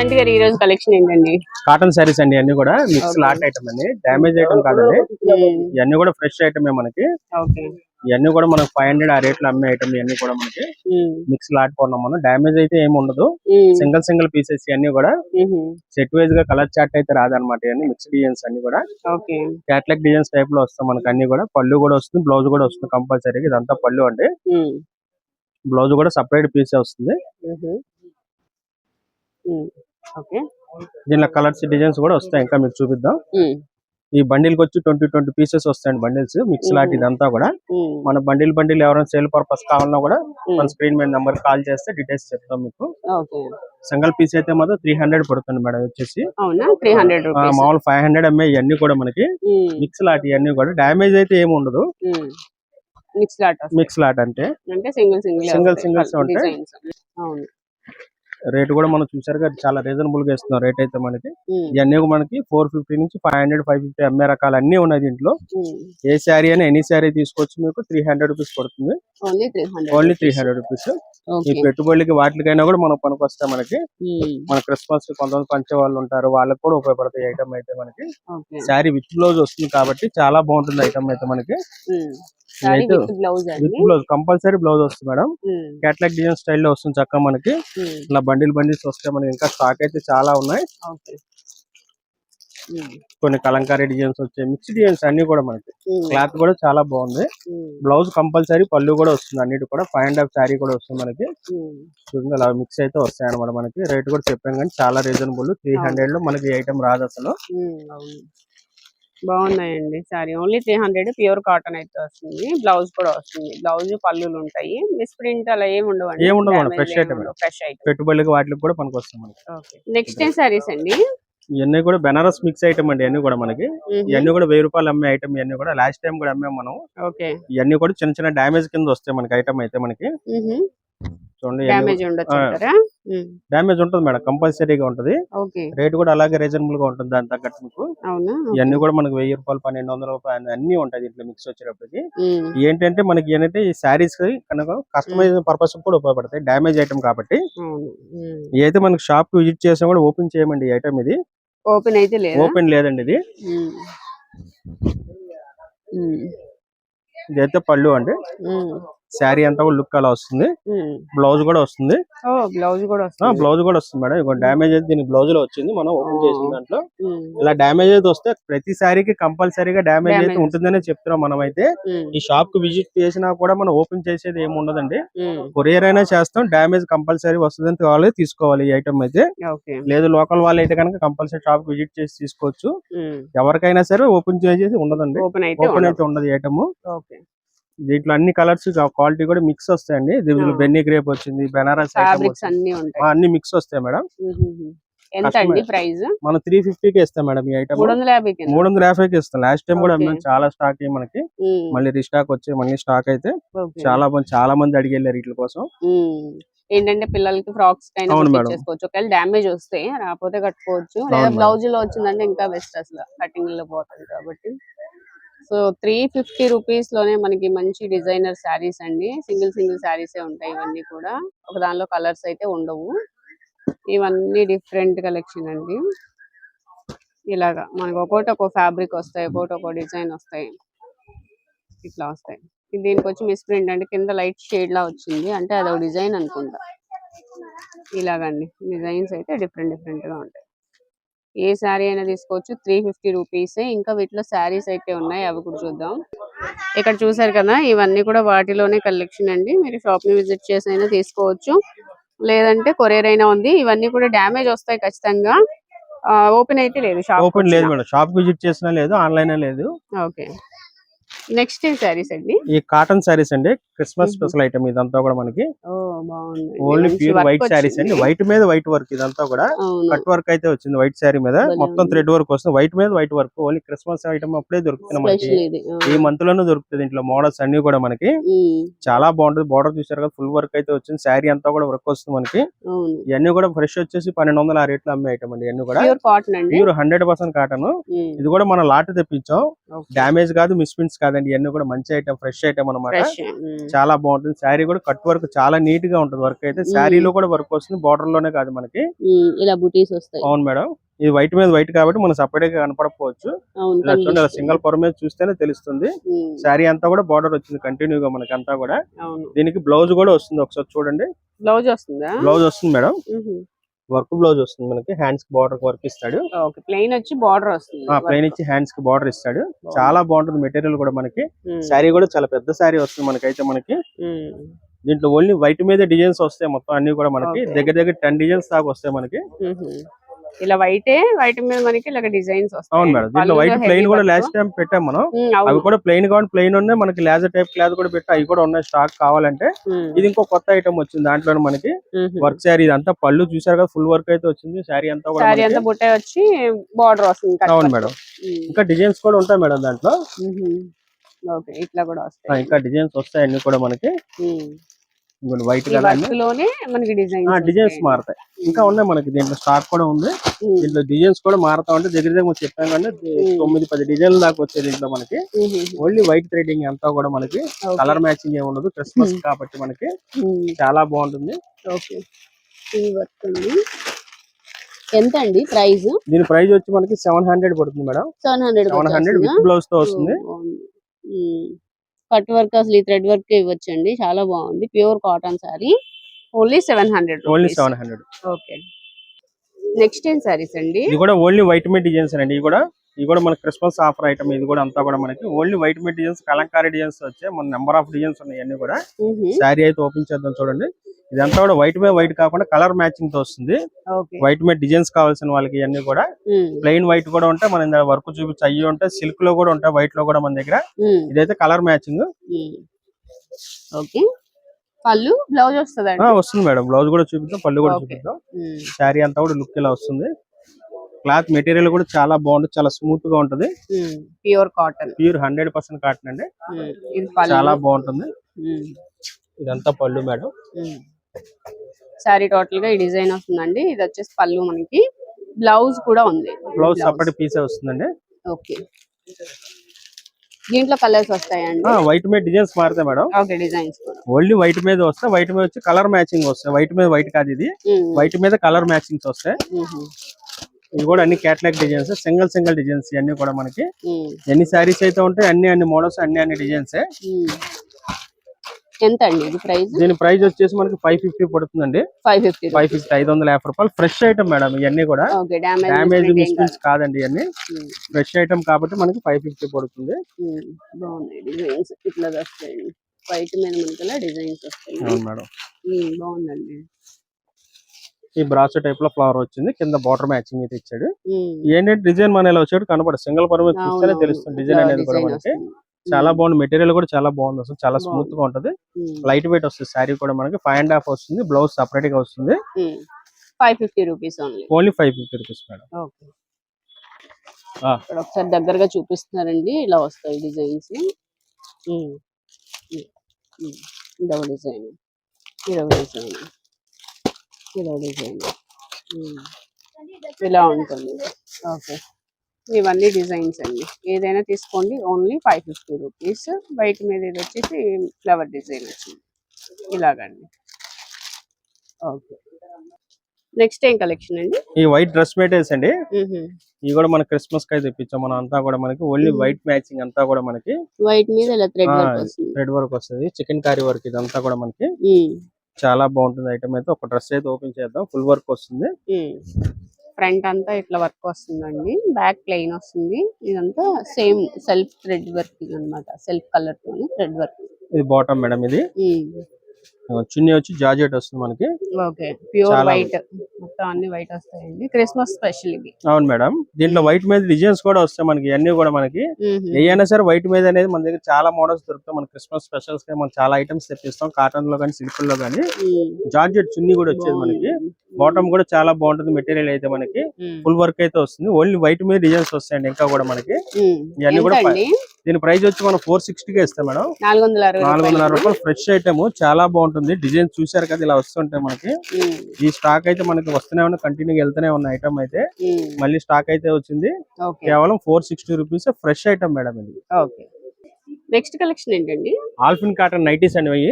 చంటి గారు ఈ రోజు కలెక్షన్ ఏంటండి? కాటన్ శారీస్ అండి అన్ని కూడా మిక్స్ లాట్ ఐటమ్ అండి. డ్యామేజ్ ఐటమ్ కాదండి. ఇవన్నీ కూడా ఫ్రెష్ ఐటమే మనకి. ఇవన్నీ కూడా మనకి ఫైవ్ హండ్రెడ్ ఆ రేట్లో అమ్మే ఐటమ్ ఇవన్నీ కూడా మనకి మిక్స్ లాట్ కొన్నాం మనం. డ్యామేజ్ అయితే ఏమి ఉండదు. సింగిల్ సింగిల్ పీసెస్ ఇవన్నీ కూడా సెట్ వైజ్గా కలర్ చార్ట్ అయితే రాదనమాట ఇవన్నీ మిక్స్ డిజైన్స్ అన్ని కూడా. క్యాట్లాగ్ డిజైన్స్ టైప్లో వస్తాయి మనకి అన్ని కూడా. పళ్ళు కూడా వస్తుంది బ్లౌజ్ కూడా వస్తుంది కంపల్సరీ ఇదంతా పళ్ళు అండి. బ్లౌజ్ కూడా సపరేట్ పీసే వస్తుంది. ఓకే. దీనిలో కలర్స్ డిజైన్స్ కూడా వస్తాయి. ఇంకా మీకు చూపిద్దాం. ఈ బండిల్ వచ్చి ట్వంటీ ట్వంటీ పీసెస్ వస్తాయండి బండిల్స్. మిక్స్ లాట్ ఇదంతా కూడా. మన బండిల్ బండిల్ ఎవరైనా సేల్ పర్పస్ కావాలన్నా కూడా మన స్క్రీన్ మీద నెంబర్ కాల్ చేస్తే డీటెయిల్స్ చెప్తాం మీకు. సింగిల్ పీస్ అయితే మాత్రం త్రీ హండ్రెడ్ పడుతుంది మేడం వచ్చేసి. మామూలు ఫైవ్ హండ్రెడ్ ఎంఏ ఇవన్నీ కూడా మనకి మిక్స్ లాట్ ఇవన్నీ కూడా. డ్యామేజ్ అయితే ఏమి ఉండదు. మిక్స్ లాట్ మిక్స్ లాట్ అంటే. సింగిల్ సింగిల్ Single singles ఉంటాయి. రేట్ కూడా మనం చూసారు కదా చాలా రీజనబుల్గా ఇస్తున్నాం రేట్ అయితే మనకి. ఇవన్నీ మనకి ఫోర్ ఫిఫ్టీ నుంచి ఫైవ్ హండ్రెడ్ ఫైవ్ ఫిఫ్టీ ఎంఏ రకాలు అన్ని ఉన్నాయి దీంట్లో. ఏ శారీ అయినా ఎనీ శారీ తీసుకోవచ్చు మీకు? త్రీ హండ్రెడ్ రూపీస్ పడుతుంది. ఓన్లీ త్రీ హండ్రెడ్ రూపీస్ ఈ ఓకే పెట్టుబడులకి వాటికైనా కూడా మనం పనికొస్తాయి మనకి మన క్రిస్మస్ కొంతమంది పంచే వాళ్ళు ఉంటారు వాళ్ళకి కూడా ఉపయోగపడతాయి ఐటమ్ అయితే మనకి. శారీ విత్ బ్లౌజ్ వస్తుంది కాబట్టి చాలా బాగుంటుంది ఐటమ్ అయితే మనకి. బ్లౌజ్ కంపల్సరీ బ్లౌజ్ వస్తుంది మేడం. ఉమ్, క్యాట్లాగ్ డిజైన్ స్టైల్లో వస్తుంది చక్కగా మనకి. ఉమ్, ఇలా బండిల్ బండిల్స్ వస్తాయి మనకి. ఇంకా స్టాక్ అయితే చాలా ఉన్నాయి. ఉమ్, కొన్ని కలంకారీ డిజైన్స్ వచ్చాయి. మిక్స్ డిజైన్స్ అన్ని కూడా మనకి. క్లాత్ కూడా చాలా బాగుంది. బ్లౌజ్ కంపల్సరీ పళ్ళు కూడా వస్తుంది అన్నిటి కూడా. ఫైవ్ అండ్ హాఫ్ శారీ కూడా వస్తుంది మనకి. చూడండి అలా మిక్స్ అయితే వస్తాయి అనమాట మనకి. రేట్ కూడా చెప్పాం కానీ చాలా రీజనబుల్ త్రీ హండ్రెడ్లో మనకి ఐటమ్ రాదు అసలు. బాగున్నాయండి. Sari only three hundred pure cotton అయితే వస్తుంది. బ్లౌజ్ కూడా వస్తుంది. బ్లౌజ్ పళ్ళులు ఉంటాయి. మిస్ ప్రింట్ అలా ఏమి ఉండవు ఏం ఉండవు madam, fresh item. Fresh item. పెట్టుబడులకి వాటికి కూడా పనికి వస్తాయి మనకి. ఓకే. నెక్స్ట్ ఏం సారీస్ అండి? ఇవన్నీ కూడా బెనారస్ మిక్స్ ఐటమ్ అండి. ఇవన్నీ కూడా మనకి. ఇవన్నీ కూడా వెయ్యి రూపాయలు అమ్మే ఐటమ్ ఇవన్నీ కూడా. లాస్ట్ టైం కూడా అమ్మాం మనం. ఇవన్నీ కూడా చిన్న చిన్న డ్యామేజ్ కింద వస్తాయి మనకి ఐటమ్ అయితే మనకి. చూడండి డ్యామేజ్ ఉండొచ్చు డ్యామేజ్ ఉంటుంది మేడం కంపల్సరీగా ఉంటుంది. రేట్ కూడా అలాగే రీజనబుల్గా ఉంటుంది దాని తగ్గట్టు మీకు. ఇవన్నీ కూడా మనకి వెయ్యి రూపాయలు పన్నెండు వందల రూపాయలు అన్ని ఉంటాయి దీంట్లో మిక్స్ వచ్చేటప్పటికి. ఏంటంటే మనకి ఏంటంటే ఈ శారీస్ కనుక కస్టమైజ్ పర్పస్ కూడా ఉపయోగపడతాయి డ్యామేజ్ ఐటమ్ కాబట్టి. ఏదైతే మనకి షాప్ విజిట్ చేసినా కూడా ఓపెన్ చేయమండి ఈ ఐటమ్ ఇది. ఓపెన్ అయితే లేదా? ఓపెన్ లేదండి ఇది. ఇదైతే పళ్ళు అండి. శారీ అంతా కూడా లుక్ అలా వస్తుంది. బ్లౌజ్ కూడా వస్తుంది. బ్లౌజ్ కూడా వస్తుంది. బ్లౌజ్ కూడా వస్తుంది మేడం. ఇక డ్యామేజ్ అయితే దీనికి బ్లౌజ్లో వచ్చింది. మనం ఓపెన్ చేసిన దాంట్లో. ఇలా డ్యామేజ్ అయితే వస్తే ప్రతి శారీకి కంపల్సరీగా డ్యామేజ్ అయితే. ఉంటుందనే చెప్తున్నాం మనం అయితే ఈ షాప్కు విజిట్ చేసినా కూడా మనం ఓపెన్ చేసేది ఏమి ఉండదండి. కొరియర్ అయినా చేస్తాం. డ్యామేజ్ కంపల్సరీ వస్తుందని కావాలి తీసుకోవాలి ఈ ఐటమ్ అయితే. లేదు లోకల్ వాళ్ళు అయితే కనుక కంపల్సరీ షాప్ విజిట్ చేసి తీసుకోవచ్చు. ఎవరికైనా సరే ఓపెన్ చేసేది ఉండదండి. ఓపెన్ అయితే ఉండదు. ఐటమ్. దీంట్లో అన్ని కలర్స్ క్వాలిటీ కూడా మిక్స్ వస్తాయండి దీంట్లో. బెన్నీ గ్రేప్ వచ్చింది బెనారస్. అన్ని మిక్స్ వస్తాయి మేడం. ఎంత అండి ప్రైస్ మనం త్రీ ఫిఫ్టీకి ఇస్తాం మేడం ఈ ఐటమ్ మూడు వందల మూడు యాభైకి ఇస్తాం లాస్ట్ టైం కూడా. అమ్మాం చాలా స్టాక్ మనకి మళ్ళీ రీస్టాక్ వచ్చి మళ్ళీ స్టాక్ అయితే. చాలా మంది చాలా మంది అడిగి వెళ్ళారు వీటి కోసం. ఏంటంటే పిల్లలకి ఫ్రాక్స్. కుట్టించేసుకోవచ్చు ఒకవేళ డ్యామేజ్ వస్తే రాకపోతే కట్టుకోవచ్చు లేదా. బ్లౌజ్లో వచ్చిందంటే ఇంకా బెస్ట్ అసలు కటింగ్లో పోతుంది కాబట్టి సో త్రీ ఫిఫ్టీ రూపీస్లోనే మనకి మంచి డిజైనర్ శారీస్ అండి. సింగిల్ సింగిల్ శారీస్ ఉంటాయి ఇవన్నీ కూడా. ఒక దానిలో కలర్స్ అయితే ఉండవు. ఇవన్నీ డిఫరెంట్ కలెక్షన్ అండి. ఇలాగా మనకు ఒక్కోటి ఒక్కో ఫ్యాబ్రిక్ వస్తాయి ఒక్కోటి ఒక్కో డిజైన్ వస్తాయి. ఇట్లా వస్తాయి. దీనికి వచ్చి మిస్ ప్రింట్ అంటే కింద లైట్ షేడ్ లా వచ్చింది. అంటే అదొక డిజైన్ అనుకుంటా. ఇలాగండి. డిజైన్స్ అయితే డిఫరెంట్ డిఫరెంట్గా ఉంటాయి. ఏ శారీ అయినా తీసుకోవచ్చు. త్రీ ఫిఫ్టీ రూపీస్ ఇంకా వీటిలో శారీస్ అయితే ఉన్నాయి. అవి కూడా చూద్దాం. ఇక్కడ చూసారు కదా ఇవన్నీ కూడా వాటిలోనే కలెక్షన్ అండి. మీరు షాప్ని విజిట్ చేసి అయినా తీసుకోవచ్చు. లేదంటే కొరియర్ అయినా ఉంది. ఇవన్నీ కూడా డ్యామేజ్ వస్తాయి ఖచ్చితంగా. ఓపెన్ అయితే లేదు షాప్ ఓపెన్ లేదు మేడం. షాప్ విజిట్ చేసినా లేదు ఆన్లైన్ లేదు. ఓకే. నెక్స్ట్ ఏం శారీస్ అండి? ఈ కాటన్ శారీస్ అండి. క్రిస్మస్. స్పెషల్ ఐటమ్ ఇదంతా కూడా మనకి. ఓన్లీ ప్యూర్ వైట్ శారీస్ అండి. వైట్ మీద వైట్ వర్క్ ఇదంతా కూడా. కట్ వర్క్ అయితే వచ్చింది వైట్ శారీ మీద. మొత్తం. థ్రెడ్ వర్క్ వస్తుంది. వైట్ మీద white work. Only Christmas item అప్పుడే దొరుకుతుంది మనకి. ఈ మంత్లోనే దొరుకుతుంది ఇంట్లో. మోడల్స్ అన్ని కూడా మనకి. చాలా బాగుంటుంది. బార్డర్ చూసారు కదా ఫుల్ వర్క్ అయితే వచ్చింది. శారీ అంతా కూడా వర్క్ వస్తుంది మనకి. ఇవన్నీ కూడా ఫ్రెష్ వచ్చేసి పన్నెండు వందల ఆ రేట్లో అమ్మే ఐటమ్ అండి ఇవన్నీ కూడా. ప్యూర్ హండ్రెడ్ పర్సెంట్ కాటన్ ఇది కూడా మనం లాట్ తెప్పించాం. ఓకే. డ్యామేజ్ కాదు మిస్ప్రింట్స్ కాదండి. కదండి ఇవన్నీ కూడా మంచి ఐటమ్ ఫ్రెష్ ఐటమ్ అన్నమాట. ఫ్రెష్ చాలా బాగుంటుంది. శారీ కూడా కట్ వర్క్ చాలా నీట్గా ఉంటుంది వర్క్ అయితే. శారీలో కూడా వర్క్ వస్తుంది బార్డర్లోనే కాదు మనకి. ఇలా బుటీస్ వస్తాయి. అవును మేడం. ఇది వైట్ మీద వైట్ కాబట్టి మనం సపరేట్గా కనపడకపోవచ్చు. ఇలా చూడండి. సింగల్ పొర మీద చూస్తేనే తెలుస్తుంది. శారీ అంతా కూడా బార్డర్ వచ్చింది కంటిన్యూ గా మనకి అంతా కూడా దీనికి బ్లౌజ్ కూడా వస్తుంది ఒకసారి చూడండి. బ్లౌజ్ వస్తుందా? బ్లౌజ్ వస్తుంది మేడం. వర్క్ బ్లౌజ్ వస్తుంది మనకి హ్యాండ్స్కి బార్డర్ వర్క్ ఇస్తాడు. ప్లెయిన్ వచ్చి బార్డర్ వస్తుంది. ప్లెయిన్ ఇచ్చి హ్యాండ్స్కి బార్డర్ ఇస్తాడు. చాలా బాగుంటుంది మెటీరియల్ కూడా మనకి. శారీ కూడా చాలా పెద్ద శారీ వస్తుంది మనకైతే మనకి. ఉమ్, దీంట్లో ఓన్లీ వైట్ మీద డిజైన్స్ వస్తాయి మొత్తం అన్ని కూడా మనకి. దగ్గర దగ్గర టెన్ డిజైన్స్ దాకా వస్తాయి మనకి. ఉహు. ఇలా వైటే వైట్ మీద మనకి ఇలా డిజైన్స్ వస్తాయి. అవును మేడం. దీంట్లో వైట్ ప్లెయిన్ కూడా లాస్ట్ టైం పెట్టాం మనం. అవి కూడా ప్లెయిన్ కావాలి ప్లెయిన్ ఉన్నాయి. మనకి లేజర్ టైప్ క్లాత్ కూడా పెట్టి. అవి కూడా ఉన్నాయి స్టాక్ కావాలంటే. ఇది ఇంకో కొత్త ఐటమ్ వచ్చింది దాంట్లో మనకి. వర్క్ శారీ ఇదంతా పళ్ళు చూసారు కదా ఫుల్ వర్క్ అయితే వచ్చింది. శారీ అంతా కూడా మనకి- అంతా బుట్టే వచ్చి బార్డర్ వస్తుంది అవును. మేడం. ఇంకా డిజైన్స్ కూడా ఉంటాయి మేడం దాంట్లో. ఇట్లా కూడా వస్తాయి. ఇంకా డిజైన్స్ వస్తాయి అన్ని కూడా మనకి. వైట్లోనే మనకి డిజైన్స్ డిజైన్స్ మారుతాయి. ఇంకా ఉన్నాయి మనకి దీంట్లో స్టాక్ కూడా ఉంది. దీంట్లో డిజైన్స్ కూడా మారుతా ఉంటే దగ్గర దగ్గర చెప్పాం కానీ తొమ్మిది పది డిజైన్ల దాకా వచ్చే దీంట్లో మనకి. ఓన్లీ వైట్ థ్రెడింగ్ అంతా కూడా మనకి కలర్ మ్యాచింగ్ ఏమి ఉండదు క్రిస్మస్ కాబట్టి మనకి చాలా బాగుంటుంది. ఎంత అండి. ప్రైస్? దీని ప్రైస్ వచ్చి మనకి సెవెన్ హండ్రెడ్ పడుతుంది madam. Seven hundred seven hundred with బ్లౌజ్తో వస్తుంది. కట్ వర్క్ అసలు ఈ థ్రెడ్ వర్క్ ఇవ్వచ్చండి. చాలా బాగుంది. Pure cotton sari only seven hundred only seven hundred. Okay. Next ఏం సారీస్ అండి? ఇది కూడా ఓన్లీ వైట్ మీట్ డిజైన్స్ అండి. ఇది కూడా ఇది కూడా మన క్రిస్మస్ ఆఫర్ ఐటమ్. ఇది కూడా అంతా కూడా మనకి ఓన్లీ వైట్ మీట్ డిజైన్స్ కలంకారీ డిజైన్స్ వచ్చాయి మన నెంబర్ ఆఫ్ డిజైన్స్ ఉన్నాయి అన్ని కూడా శారీ అయితే ఓపెన్ చేద్దాం చూడండి. ఇదంతా కూడా వైట్ మీద వైట్ కాకుండా కలర్ మ్యాచింగ్తో వస్తుంది వైట్ మీద డిజైన్స్ కావాల్సిన వాళ్ళకి ఇవన్నీ కూడా ప్లెయిన్ వైట్ కూడా ఉంటాయి. మన వర్క్ చూపించి అయ్యి ఉంటాయి. సిల్క్లో కూడా ఉంటాయి. వైట్లో కూడా మన దగ్గర. ఇదైతే కలర్ మ్యాచింగ్. పళ్ళు బ్లౌజ్ వస్తుందండి వస్తుంది మేడం. బ్లౌజ్ కూడా చూపిద్దాం. పళ్ళు కూడా. చూపిద్దాం. శారీ అంతా కూడా లుక్ ఇలా వస్తుంది. క్లాత్ మెటీరియల్ కూడా చాలా బాగుంటుంది చాలా స్మూత్గా ఉంటది. Pure cotton pure hundred percent cotton అండి. చాలా బాగుంటుంది. ఇదంతా పళ్ళు మేడం. సారీ టోటల్గా ఈ డిజైన్ వస్తుందండి. ఇది వచ్చేసి పళ్ళు మనకి. బ్లౌజ్ కూడా ఉంది. బ్లౌజ్ సపరేట్ పీసే వస్తుందండి. ఓకే దీంట్లో కలర్స్ వస్తాయండి. వైట్ మీద డిజైన్స్ మారుతాయి madam. Okay designs only white మీద వస్తే వైట్ మీద వచ్చి కలర్ మ్యాచింగ్ వస్తాయి. వైట్ మీద వైట్ కాదు ఇది. వైట్ మీద కలర్ మ్యాచింగ్స్ వస్తాయి. ఇవి కూడా అన్ని catalogue designs single single designs ఇవన్నీ కూడా మనకి. ఎన్ని శారీస్ అయితే ఉంటాయి అన్ని అన్ని మోడల్స్ అన్ని అన్ని డిజైన్స్. ఎంత అండి ఇది ప్రైస్? దీని ప్రైస్ వచ్చేసి మనకి ఫైవ్ ఫిఫ్టీ పడుతుందండి. ఫైవ్ ఫిఫ్టీ ఫైవ్ ఫిఫ్టీ ఐదు వందల యాభై రూపాయలు. ఫ్రెష్ ఐటమ్ మేడం ఇవన్నీ కూడా. డ్యామేజ్ మిస్టేక్స్ కాదండి ఇవన్నీ. ఫ్రెష్ ఐటమ్ కాబట్టి మనకి ఫైవ్ ఫిఫ్టీ పడుతుంది. బాగున్నాయి డిజైన్స్ ఇట్లా వస్తాయండి. వైట్ మీద మనకి డిజైన్స్ వస్తాయి. అవును మేడం. బాగుందండి. ఈ బ్రాసో టైప్లో ఫ్లవర్ వచ్చింది. కింద బార్డర్ మ్యాచింగ్ అయితే ఇచ్చాడు. ఏంటంటే డిజైన్ మన ఇలా వచ్చాడు కనపడదు. సింగిల్ పర్ మీద చూస్తేనే తెలుస్తుంది. డిజైన్ అనేది కూడా మనకి. చాలా బాగుంది. మెటీరియల్ కూడా చాలా బాగుంది అసలు. చాలా స్మూత్. గా ఉంటది. లైట్ వెయిట్ వస్తుంది. శారీ కూడా మనకి ఫైవ్ అండ్ హాఫ్ వస్తుంది. బ్లౌజ్ సపరేట్గా వస్తుంది. Five fifty rupees only five fifty rupees madam ఒకసారి దగ్గరగా చూపిస్తున్నారండి. ఇలా వస్తాయి డిజైన్స్ ఇదొక డిజైన్ ఇదొక డిజైన్ డిజైన్. ఇలా ఉంటుంది. ఓకే. ఇవన్నీ డిజైన్స్ అండి. ఏదైనా తీసుకోండి. Only five fifty rupees. White మీద ఇది వచ్చేసి ఫ్లవర్ డిజైన్ వచ్చింది. ఇలాగండి. ఓకే. నెక్స్ట్ ఏం కలెక్షన్ అండి? ఈ వైట్ డ్రెస్ మెటీరియల్స్ అండి. ఇవి కూడా మన క్రిస్మస్కి తెప్పించాం మనం అంతా కూడా మనకి ఓన్లీ. వైట్ మ్యాచింగ్ అంతా కూడా మనకి వైట్ మీద ఇలా థ్రెడ్ వర్క్ వస్తుంది. రెడ్ వర్క్ వస్తుంది. చికెన్ కర్రీ వర్క్ ఇదంతా కూడా మనకి. చాలా బాగుంటుంది ఐటమ్ అయితే. ఒక డ్రెస్ అయితే ఓపెన్ చేద్దాం. ఫుల్ వర్క్ వస్తుంది. ఫ్రంట్ అంతా ఇట్లా వర్క్ వస్తుందండి. బ్యాక్ ప్లెయిన్ వస్తుంది. ఇదంతా సేమ్ సెల్ఫ్ థ్రెడ్ వర్క్ అన్నమాట సెల్ఫ్ కలర్ తోని థ్రెడ్ వర్క్. ఇది బాటమ్ మేడం ఇది. చున్నీ వచ్చి జార్జెట్ వస్తుంది మనకి. ఓకే. ప్యూర్ చాలా వైట్. మొత్తం అన్ని వైట్ వస్తాయండి. క్రిస్మస్ స్పెషల్ ఇవి. అవును మేడం. దీంట్లో వైట్ మీద డిజైన్స్ కూడా వస్తాయి మనకి ఇవన్నీ కూడా మనకి. ఏదైనా సరే వైట్ మీద అనేది మన దగ్గర చాలా మోడల్స్ దొరుకుతాయి. మన క్రిస్మస్ స్పెషల్స్ మనం చాలా ఐటమ్స్ తెప్పిస్తాం. కాటన్లో కానీ సిల్క్లో కానీ. జార్జెట్ చున్నీ కూడా వచ్చేది మనకి. బాటమ్ కూడా చాలా బాగుంటుంది మెటీరియల్ అయితే మనకి. ఫుల్ వర్క్ అయితే వస్తుంది ఓన్లీ వైట్ మీద డిజైన్స్ వస్తాయండి ఇంకా కూడా మనకి. ఇవన్నీ కూడా? దీని ప్రైస్ వచ్చి మనం ఫోర్ సిక్స్టీకే ఇస్తాం మేడం నాలుగు వందల రూపాయలు. ఫ్రెష్ ఐటమ్ చాలా బాగుంటుంది డిజైన్ చూసారు కదా ఇలా వస్తుంటాయి మనకి. ఈ స్టాక్ అయితే మనకి వస్తూనే ఉన్న కంటిన్యూ వెళ్తూనే ఉన్న ఐటమ్ అయితే. మళ్ళీ స్టాక్ అయితే వచ్చింది కేవలం four sixty rupees fresh item madam ఇది ఓకే నెక్స్ట్ కలెక్షన్ ఏంటండి? ఆల్ఫిన్ కాటన్ నైటీస్ అనేవి.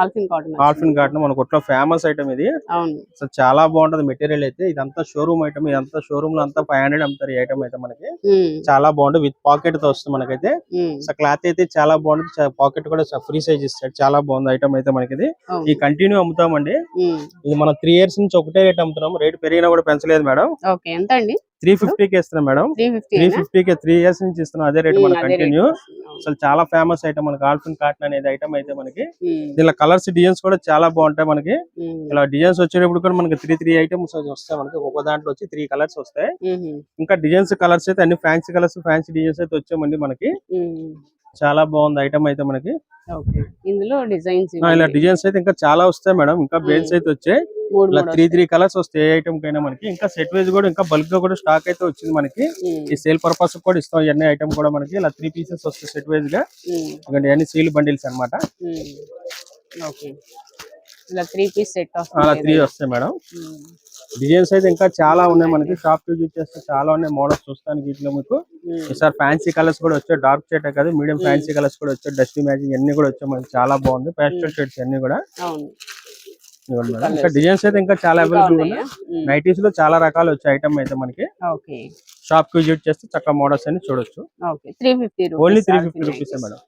ఆల్ఫిన్ కాటన్ ఆల్ఫిన్ కాటన్ మన కొట్లో ఫేమస్ ఐటమ్ ఇది. అవును. అసలు చాలా బాగుంటది మెటీరియల్ అయితే. ఇదంతా షోరూమ్ ఐటమ్. ఇదంతా షోరూమ్లో అంతా ఫైవ్ హండ్రెడ్ అమ్ముతారు ఈ ఐటమ్ అయితే మనకి. చాలా బాగుంటుంది. విత్ పాకెట్తో వస్తుంది మనకైతే. అసలు క్లాత్ అయితే చాలా బాగుంటుంది. పాకెట్ కూడా ఫ్రీ సైజ్ ఇస్తాడు. చాలా బాగుంది ఐటమ్ అయితే మనకి ఇది. ఈ కంటిన్యూ అమ్ముతామండి. ఇది మనం త్రీ ఇయర్స్ నుంచి ఒకటే రేట్ అమ్ముతున్నాం రేట్ పెరిగినా కూడా పెంచలేదు మేడం. ఓకే. ఎంత అండి? త్రీ ఫిఫ్టీకి ఇస్తున్నాం మేడం. త్రీ ఫిఫ్టీ త్రీ ఫిఫ్టీకి త్రీ ఇయర్స్ నుంచి ఇస్తున్నాం. అదే రేట్ మన కంటిన్యూ. అసలు చాలా ఫేమస్ ఐటమ్ మనకి. ఆల్ఫిన్ కాటన్ అనేది ఐటమ్ అయితే మనకి. దీనిలో కలర్స్ డిజైన్స్ కూడా చాలా బాగుంటాయి మనకి. ఇలా డిజైన్స్ వచ్చేటప్పుడు కూడా మనకి త్రీ త్రీ ఐటమ్స్ వస్తాయి మనకి. ఒక దాంట్లో వచ్చి త్రీ కలర్స్ వస్తాయి. ఇంకా డిజైన్స్ కలర్స్ అయితే అన్ని ఫ్యాన్సీ కలర్స్ ఫ్యాన్సీ డిజైన్స్ అయితే వచ్చామండి మనకి. చాలా బాగుంది ఐటమ్ అయితే మనకి. ఇందులో డిజైన్స్ ఇలా డిజైన్స్ అయితే ఇంకా చాలా వస్తాయి మేడం. ఇంకా బేల్స్ అయితే వచ్చాయి. ఇలా త్రీ త్రీ కలర్స్ వస్తాయి. ఏ ఐటమ్ కైనా మనకి. ఇంకా సెట్ వైజ్ కూడా ఇంకా బల్క్గా కూడా స్టాక్ అయితే వచ్చింది మనకి. ఈ సేల్ పర్పస్ కూడా ఇస్తాం. ఇవన్నీ ఐటమ్ కూడా మనకి. ఇలా త్రీ పీసెస్ వస్తాయి సెట్ వైజ్గా. ఇవన్నీ సీల్ బండిల్స్. ఓకే. ఇలా త్రీ పీస్ సెట్ అలా త్రీ వస్తాయి మేడం. డిజైన్స్ అయితే ఇంకా చాలా ఉన్నాయి మనకి. షాప్ విజిట్ చేస్తే చాలా ఉన్నాయి మోడల్స్ చూస్తానికి వీటిలో మీకు. ఈసారి ఫ్యాన్సీ కలర్స్ కూడా వచ్చాయి. డార్క్ షేడ్ కాదు మీడియం ఫ్యాన్సీ కలర్స్ కూడా వచ్చాయి. డస్టీ మ్యాచింగ్ అన్ని కూడా వచ్చాయి మనకి. చాలా బాగుంది. పేస్టల్ షేడ్స్ అన్ని కూడా. ఇంకా డిజైన్స్ అయితే ఇంకా చాలా అవైలబుల్ ఉన్నాయి? నైటీస్లో చాలా రకాలు వచ్చాయి ఐటమ్ అయితే మనకి. షాప్కి విజిట్ చేస్తే చక్కగా మోడల్స్ అన్ని చూడొచ్చు. Only three fifty rupees madam.